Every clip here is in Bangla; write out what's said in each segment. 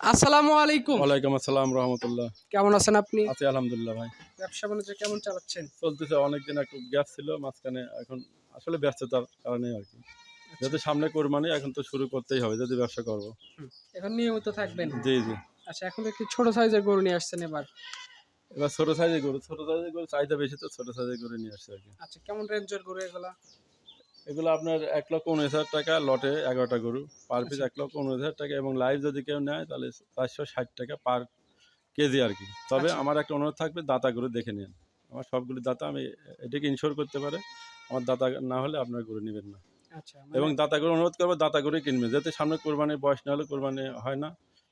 আসসালামু আলাইকুম। ওয়ালাইকুম আসসালাম রহমতুল্লাহ। কেমন আছেন আপনি? আছি আলহামদুলিল্লাহ ভাই। ব্যবসা বাণিজ্য কেমন চালাচ্ছেন? চলতেছে অনেকদিন একটু গ্যাপ ছিল মাঝখানে এখন আসলে ব্যস্ততার কারণে আর কি। যেহেতু সামনে কোরবানি এখন তো শুরু করতেই হবে যদি ব্যবসা করব। এখন নিয়মিত থাকবেন? জি জি। আচ্ছা এখন একটু ছোট সাইজের গরু নিয়ে আসছেন এবার। এবার ছোট সাইজে গরু ছোট সাইজের গরু চাহিদা বেশি তো ছোট সাইজে গরু নিয়ে আসছে আর কি। আচ্ছা কেমন রেঞ্জের গরু এগুলা? এগুলো আপনার এক লক্ষ উনিশ হাজার টাকা লটে এগারোটা গরু। পার পিস এক লক্ষ উনিশ হাজার টাকা এবং লাইভ যদি কেউ নেয় তাহলে চারশো ষাট টাকা পার কেজি আর কি। তবে আচ্ছা। আমার একটা অনুরোধ থাকবে দাতা গরু দেখে নিন। আমার সবগুলি দাতা আমি এটাকে ইনশোর করতে পারে। আমার দাতা না হলে আপনার গরু নেবেন না। আচ্ছা এবং দাতা গরু অনুরোধ করব দাতা গরুই কিনবে যাতে সামনে কোরবানির বয়স না হলে কোরবানি হয় না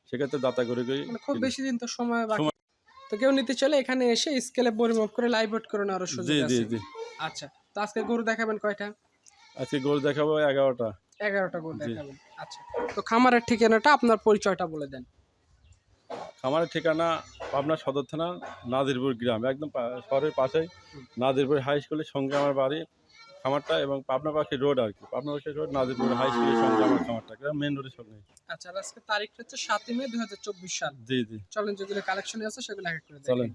সেক্ষেত্রে দাতা গরু মানে খুব বেশি দিন তো সময় তো কেউ নিতে চলে এখানে এসে স্কেলে পরিমাপ করে লাইভ করে নেওয়ার সুযোগ জি আছে। জি। আচ্ছা তো আজকে গরু দেখাবেন কয়টা? আজকে গরু দেখাবো এগারোটা। এগারোটা গরু জি। দেখাবেন আচ্ছা তো খামারের ঠিকানাটা আপনার পরিচয়টা বলে দেন। খামারের ঠিকানা পাবনা সদর থানা নাজিরপুর গ্রাম একদম শহরের পাশেই নাজিরপুর হাই স্কুলের সঙ্গে আমার বাড়ি খামারটা এবং পাবনা পাখি রোড আর কি। পাবনা পাখি রোড নাজিরপুর হাই স্কুলের সঙ্গে আমার খামারটা মেন রোডের সঙ্গে। আচ্ছা আজকে তারিখটা হচ্ছে সাতই মে দুই হাজার চব্বিশ সাল। জি জি। চলেন যেগুলো কালেকশন আছে সেগুলো এক এক করে চলেন।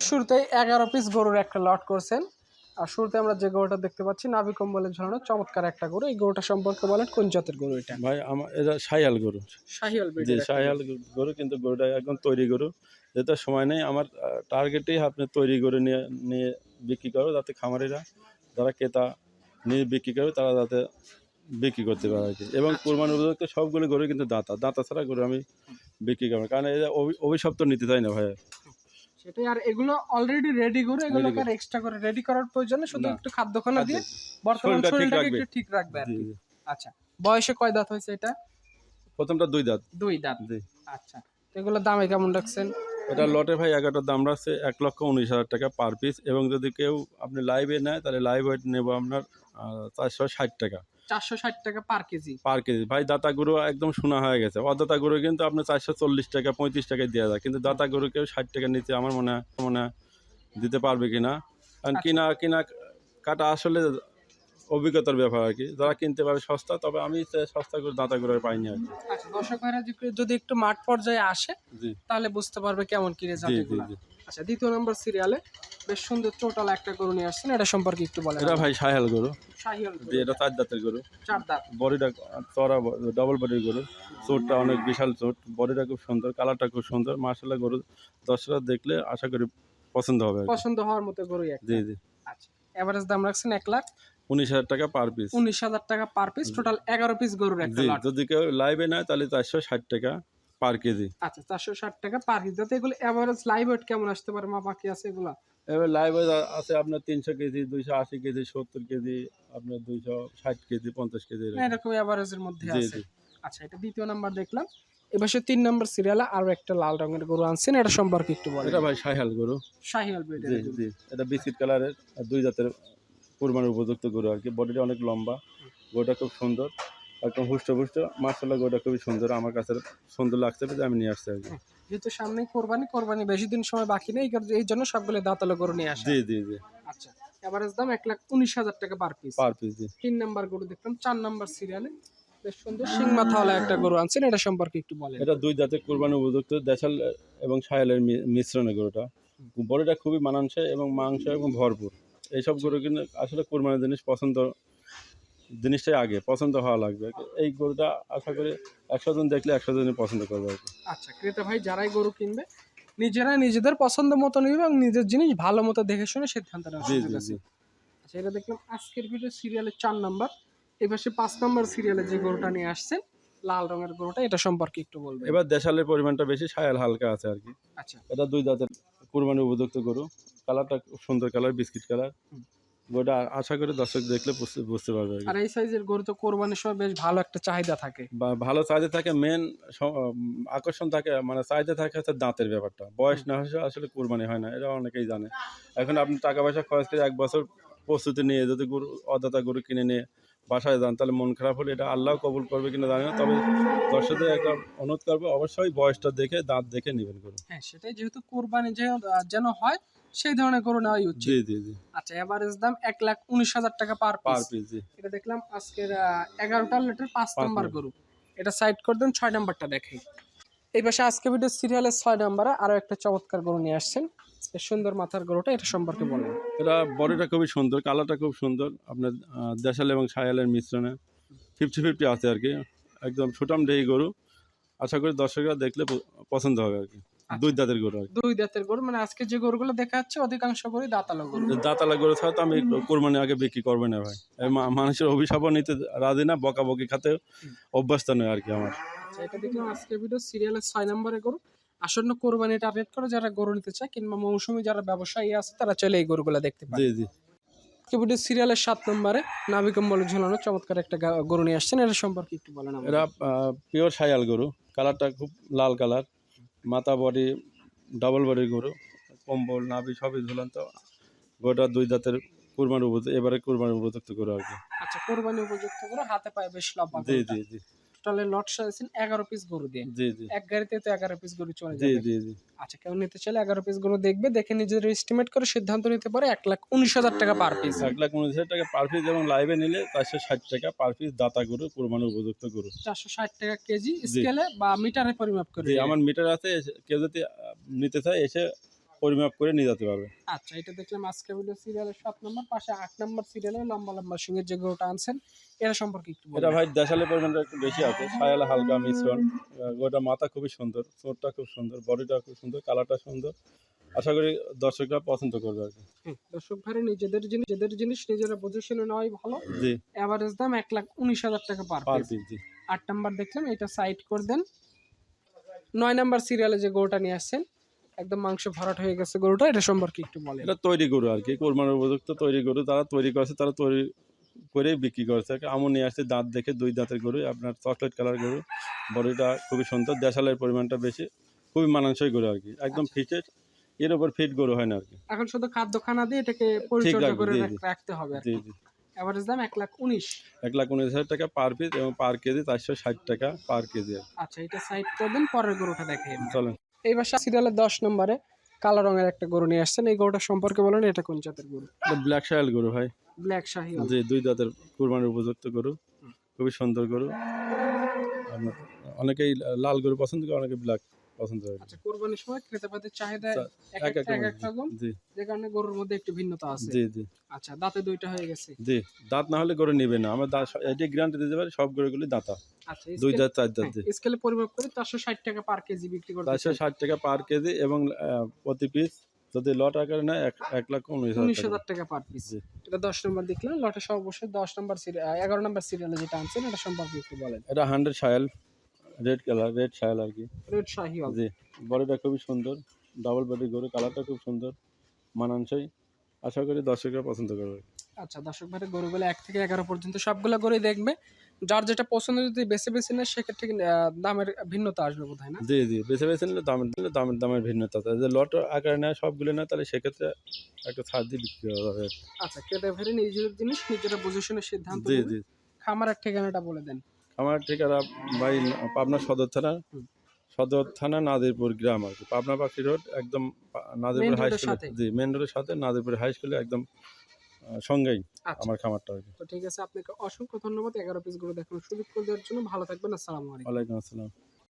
শুরুতে এগারো পিস গরুর একটা লট করছেন। আর শুরুতে আমরা যে গরুটা দেখতে পাচ্ছি নাভি কম্বলের ঝরানো চমৎকার একটা গরু। এই গরুটা সম্পর্কে বলেন কোন জাতের গরু এটা? ভাই আমার এটা সাইয়াল গরু। শাহিওয়াল জি সাইয়াল গরু। কিন্তু গরুটা একদম তৈরি গরু। যেহেতু সময় নেই আমার টার্গেটেই আপনি তৈরি গরু নিয়ে নিয়ে বিক্রি করো যাতে খামারিরা যারা ক্রেতা নিয়ে বিক্রি করে তারা যাতে বিক্রি করতে পারে আর কি। এবং কোরবানি উপযুক্ত সবগুলো গরু কিন্তু দাঁতা। দাঁতা ছাড়া গরু আমি বিক্রি করব কারণ এটা অভি- অভিশপ্ত নিতে চাই না ভাই? সেটাই আর এগুলো অলরেডি রেডি গরু এগুলোকে আর এক্সট্রা করে। রেডি করার প্রয়োজনে শুধু। একটু খাদ্যখানা দিয়ে বর্তমান শরীরটাকে একটু ঠিক রাখবে আর আচ্ছা বয়সে কয় দাঁত হয়েছে এটা? প্রথমটা দুই দাঁত। দুই দাঁত। আচ্ছা তো এগুলোর দামে কেমন রাখছেন? এটা লটে ভাই এগারোটার দাম রাখছে এক লক্ষ উনিশ হাজার টাকা পার পিস এবং যদি কেউ আপনি লাইভে নেয় তাহলে লাইভ ওয়েট নেব আপনার চারশো ষাট টাকা। চারশো ষাট টাকা পার কেজি। পার কেজি। ভাই দাতা গরু একদম শোনা হয়ে গেছে। অদাতা গরু কিন্তু আপনার চারশো চল্লিশ টাকা পঁয়ত্রিশ টাকায় দেওয়া যায়। কিন্তু দাতা গরু কেউ ষাট টাকা নিচে আমার মনে হয় মনে দিতে পারবে কিনা। কারণ আচ্ছা। কিনা কিনা কাটা আসলে অভিজ্ঞতার ব্যাপার আর কি। যারা কিনতে পারে সস্তা তবে আমি সস্তা করে দাতা আর পাইনি আর কি। আচ্ছা দর্শক ভাইরা যদি- একটু মাঠ পর্যায়ে আসে তাহলে বুঝতে পারবে কেমন কি রেজাল্ট আচ্ছা দ্বিতীয় নম্বর সিরিয়ালে বেশ সুন্দর চোটাল একটা গরু নিয়ে আসছেন এটা সম্পর্কে একটু বলেন এটা ভাই সাহেল গরু। যে এটা চার দাঁতের গরু। চার দাঁত। বডিটা চড়া ডবল বডির গরু। চোটটা অনেক বিশাল চোট। বডিটা খুব সুন্দর কালারটা খুব সুন্দর। মার্শাল্লাহ গরু দর্শকরা দেখলে আশা করি পছন্দ হবে পছন্দ হওয়ার মতো গরু জি জি। আচ্ছা এভারেজ দাম রাখছেন এক লাখ। উনিশ হাজার টাকা পার পিস উনিশ হাজার টাকা পার পিস টোটাল এগারো পিস গরুর একটা যদি কেউ লাইভে নেয় তাহলে চারশো ষাট টাকা। Per KG. আচ্ছা চারশো ষাট টাকা পার পিস যাতে এগুলো এভারেজ লাইভ ওয়েট কেমন আসতে পারে? মা বাকি আছে এগুলো? এবার লাইভে আছে আপনার তিনশো কেজি দুইশো আশি কেজি সত্তর কেজি আপনার দুইশো ষাট কেজি পঞ্চাশ কেজি এরকম। এভারেজের মধ্যে আছে। আচ্ছা এটা দ্বিতীয় নাম্বার দেখলাম। এবার সে তিন নম্বর সিরিয়ালে আরও একটা লাল রঙের গরু আনছেন। এটা সম্পর্কে একটু বলেন। এটা ভাই সাহেল গরু। শাহিওয়াল জি জি। এটা বিস্কিট কালারের দুই জাতের কুরবানির উপযুক্ত গরু আর কি। বডিটা অনেক লম্বা। গরুটা খুব সুন্দর। একদম হুষ্ট পুষ্ট। মার্শাল্লাহ গরুটা খুবই সুন্দর। আমার কাছে সুন্দর লাগছে বলে আমি নিয়ে আসছি যেহেতু সামনে কোরবানি কোরবানি বেশি দিন সময় বাকি নেই এই এই জন্য সবগুলো দাঁতালো গরু নিয়ে আসে। জি জি জি। আচ্ছা এভারেজ দাম এক লাখ উনিশ হাজার টাকা পার পিস পার পিস জি। তিন নাম্বার গরু দেখলাম চার নাম্বার সিরিয়ালে। বেশ সুন্দর সিং মাথাওয়ালা একটা গরু আনছেন এটা সম্পর্কে একটু বলেন। এটা দুই জাতের কোরবানি উপযুক্ত দেশাল এবং সাহেলের মি- মিশ্রণে গরুটা। বডিটা খুবই মানানসই এবং মাংস এবং ভরপুর। এইসব গরু কিন্তু আসলে কোরবানির জিনিস পছন্দ জিনিসটাই আগে পছন্দ হওয়া লাগবে। এই গরুটা আশা করি একশো জন দেখলে একশো জনই পছন্দ করবে আচ্ছা ক্রেতা ভাই যারাই গরু কিনবে নিজেরা নিজেদের পছন্দ মতো নিবে এবং নিজের জিনিস ভালো মতো দেখে শুনে সিদ্ধান্ত জি জি জি। আচ্ছা এটা দেখলাম আজকের ভিডিও সিরিয়ালের চার নাম্বার। এবার সে পাঁচ নাম্বার সিরিয়ালে যে গরুটা নিয়ে আসছেন লাল রঙের গরুটা এটা সম্পর্কে একটু বলবেন। এবার দেশালের পরিমাণটা বেশি সায়াল হালকা আছে আর কি। আচ্ছা। এটা দুই জাতের কুরবানি উপযুক্ত গরু। কালারটা খুব সুন্দর কালার বিস্কিট কালার গরুটা আশা করি দর্শক দেখলে বুঝতে বুঝতে পারবে আর এই সাইজের গরু তো কোরবানির সময় বেশ ভালো একটা চাহিদা থাকে। বা ভালো চাহিদা থাকে মেন আকর্ষণ থাকে মানে চাহিদা থাকে হচ্ছে দাঁতের ব্যাপারটা। বয়স না হলে আসলে কোরবানি হয় না এটা অনেকেই জানে। এখন আপনি টাকা পয়সা খরচ করে এক বছর প্রস্তুতি নিয়ে যদি গরু অদাতা গরু কিনে নিয়ে বাসায় যান তাহলে মন খারাপ হলে এটা আল্লাহ কবুল করবে কিনা জানি না তবে দর্শকদের একটা অনুরোধ করবে অবশ্যই বয়সটা দেখে দাঁত দেখে নেবেন গরু। হ্যাঁ সেটাই যেহেতু কোরবানি যেন হয় সেই ধরনের গরু নেওয়াই উচিত। জি জি জি। আচ্ছা এভারেজ দাম এক লাখ উনিশ হাজার টাকা পার পার পিস জি। এটা দেখলাম আজকের এগারোটা লিটার পাঁচ নাম্বার। গরু। এটা সাইড করে দেন ছয় নাম্বারটা দেখে এই পাশে আজকে ভিডিও সিরিয়ালের ছয় নম্বরে আরও একটা চমৎকার গরু নিয়ে আসছেন। সুন্দর মাথার গরুটা এটা সম্পর্কে বলেন। এটা বডিটা খুবই সুন্দর কালারটা খুব সুন্দর। আপনার দেশাল এবং সায়ালের মিশ্রণে ফিফটি ফিফটি আছে আর কি। একদম ছোটাম ডেই গরু। আশা করি দর্শকরা দেখলে পছন্দ হবে আর কি। দুই দাঁতের গরু আর দুই দাঁতের গরু মানে আজকে যে গরুগুলো দেখা যাচ্ছে অধিকাংশ গরুই দাঁতালো গরু। দাঁতালা গরু ছাড়া তো আমি কোরবানি আগে বিক্রি করব না ভাই। মানুষের অভিশাপ নিতে রাজি না বকাবকি খাতে অভ্যস্ত নয় আর কি আমার। আচ্ছা, এটা দেখলাম আজকে ভিডিও সিরিয়ালের ছয় নম্বরে গরু। আসন্ন কোরবানি টার্গেট করে যারা গরু নিতে চায় কিংবা মৌসুমী যারা ব্যবসায়ী আছে তারা চলে এই গরুগুলো দেখতে পায়। জি জি। সিরিয়ালের সাত নম্বরে নাবিকম্বল ঝুলানো চমৎকার একটা গরু নিয়ে আসছেন। এটা সম্পর্কে একটু বলেন এরা পিওর সায়াল গরু। কালারটা খুব লাল কালার মাথা বডি ডাবল বডির গরু। কম্বল নাভি সবই ঝুলন্ত গোটা দুই দাঁতের কুরবান উপযুক্ত এবারে কুরবান উপযুক্ত গরু আর কি। আচ্ছা কোরবানি উপযুক্ত করে হাতে পায়ে বেশ লাভ জি জি জি। টোটালে লট সাজেছেন এগারো পিস গরু দিয়ে। এক গাড়িতে তো এগারো পিস গরু চলে যাবে। আচ্ছা কেউ নিতে চাইলে এগারো পিস গরু দেখবে দেখে নিজেদের এস্টিমেট করে সিদ্ধান্ত নিতে পারে এক লাখ উনিশ হাজার টাকা পার পিস এক লাখ উনিশ হাজার টাকা পার পিস এবং লাইভে নিলে চারশো ষাট টাকা পার পিস দাতা গরু কুরবানির উপযুক্ত গরু। চারশো ষাট টাকা কেজি স্কেলে বা মিটারে পরিমাপ করে আমার মিটার আছে কেউ যদি নিতে চায় এসে পরিমাপ করে নিয়ে যেতে পারবে। আচ্ছা এটা দেখলাম আজকে ভিডিও সিরিয়ালের সাত নম্বর পাশে আট নম্বর সিরিয়ালে লম্বা লম্বা সিংহের যে গরুটা আনছেন এরা সম্পর্কে একটু এটা ভাই দেশালের পরিমাণটা একটু বেশি আছে সায়ালে হালকা মিশ্রণ গোটা মাথা খুবই সুন্দর চোরটা খুব সুন্দর বডিটা খুব সুন্দর কালারটা সুন্দর। আশা করি দর্শকরা পছন্দ করবে আর কি। দর্শক ভাই নিজেদের জিনিস নিজেদের জিনিস নিজেরা বুঝে শুনে নেওয়াই ভালো। জি। এভারেজ দাম এক লাখ উনিশ হাজার টাকা পার পার পিস পিস জি। আট নাম্বার দেখলাম এটা সাইড করে দেন। নয় নাম্বার সিরিয়ালে যে গরুটা নিয়ে আসছেন একদম মাংস ভরাট হয়ে গেছে গরুটা এটা সম্পর্কে একটু বলেন। এটা তৈরি গরু আর কি কোরবানির উপযুক্ত তৈরি গরু তারা তৈরি করেছে তারা তৈরি করেই বিক্রি করেছে। আমন নিয়ে আসছে দাঁত দেখে দুই দাঁতের গরু আপনার চকলেট কালার গরু বডিটা খুবই সুন্দর দেশালের পরিমাণটা বেশি খুবই মানানসই গরু আর কি একদম ফিটেড এর উপর ফিট গরু হয় না আর কি। এখন শুধু খাদ্য খানা দিয়ে এটাকে পরিচর্যা করে। রাখতে হবে জি জি। এভারেজ দাম এক লাখ উনিশ। এক লাখ উনিশ হাজার টাকা পার পিস এবং পার কেজি চারশো ষাট টাকা পার কেজি আচ্ছা এটা সাইড করে দেন পরের গরুটা দেখে। চলেন। এই বাসা সিরিয়ালের দশ নম্বরে কালো রঙের একটা গরু নিয়ে আসছেন। এই গরুটা সম্পর্কে বলেন এটা কোন জাতের গরু? ব্ল্যাক শায়াল গরু ভাই। ব্ল্যাক শাহি যে দুই দাঁতের কুরবানির উপযুক্ত গরু। খুবই সুন্দর গরু। অনেকেই লাল গরু পছন্দ করে অনেকে ব্ল্যাক। পছন্দ করে আচ্ছা কোরবানির সময় ক্রেতাদের চাহিদা এক এক রকম জি। যে কারণে গরুর মধ্যে একটু ভিন্নতা আছে। জি জি। আচ্ছা দাঁতে দুইটা হয়ে গেছে। জি দাঁত না হলে গরু নিবে না। আমরা এটি গ্যারান্টি দিতে পারি সব গরুগুলি দাঁতা। আচ্ছা দুই দাঁত চার দাঁত জি। হ্যাঁ, স্কেলে পরিমাপ করে চারশো ষাট টাকা পার কেজি বিক্রি করতে চারশো ষাট টাকা পার কেজি এবং প্রতি পিস যদি লট আকারে নেয় এক লাখ উনিশ হাজার টাকা। পার পিস এটা দশ নম্বর দেখলাম লটে সর্বশেষ দশ নম্বর এগারো নম্বর সিরিয়ালে যেটা আনছেন এটা সম্পর্কে একটু বলেন। এটা হান্ড্রেড সায়াল। রেড কালার রেড সায়াল আর কি। রেড শাহি জি বডিটা খুবই সুন্দর ডাবল বডি গরু কালারটা খুব সুন্দর মানানসই। আশা করি দর্শকরা পছন্দ করবে। আচ্ছা দর্শক ভাই গরুগুলো এক থেকে এগারো পর্যন্ত সবগুলো গরুই দেখবে। যার যেটা পছন্দ যদি বেছে বেছে নেয় সেক্ষেত্রে দামের ভিন্নতা আসবে বোধ হয় না? জি জি বেছে বেছে নিলে দামের দিলে দামের দামের ভিন্নতা আছে। যে লট আকারে নেয় সবগুলো নেয় তাহলে সেক্ষেত্রে একটা ছাড় দিয়ে বিক্রি করা যাবে। আচ্ছা কেটে ভাই নিজের জিনিস নিজেরা শুনে সিদ্ধান্ত জি। জি। খামারের ঠিকানাটা বলে দেন। আমার ঠিকানা ভাই পাবনা সদর থানা। সদর থানা নাদিরপুর গ্রাম আর কি। পাবনা পাখি রোড একদম নাদিরপুর হাই স্কুল জি মেন রোডের সাথে নাদিরপুর হাই স্কুলে একদম সঙ্গেই আচ্ছা। আমার খামারটা আর তো ঠিক আছে আপনাকে অসংখ্য ধন্যবাদ। এগারো পিসগুলো দেখানোর সুযোগ করে দেওয়ার জন্য। ভালো থাকবেন। আসসালামু আলাইকুম। ওয়ালাইকুম আসসালাম।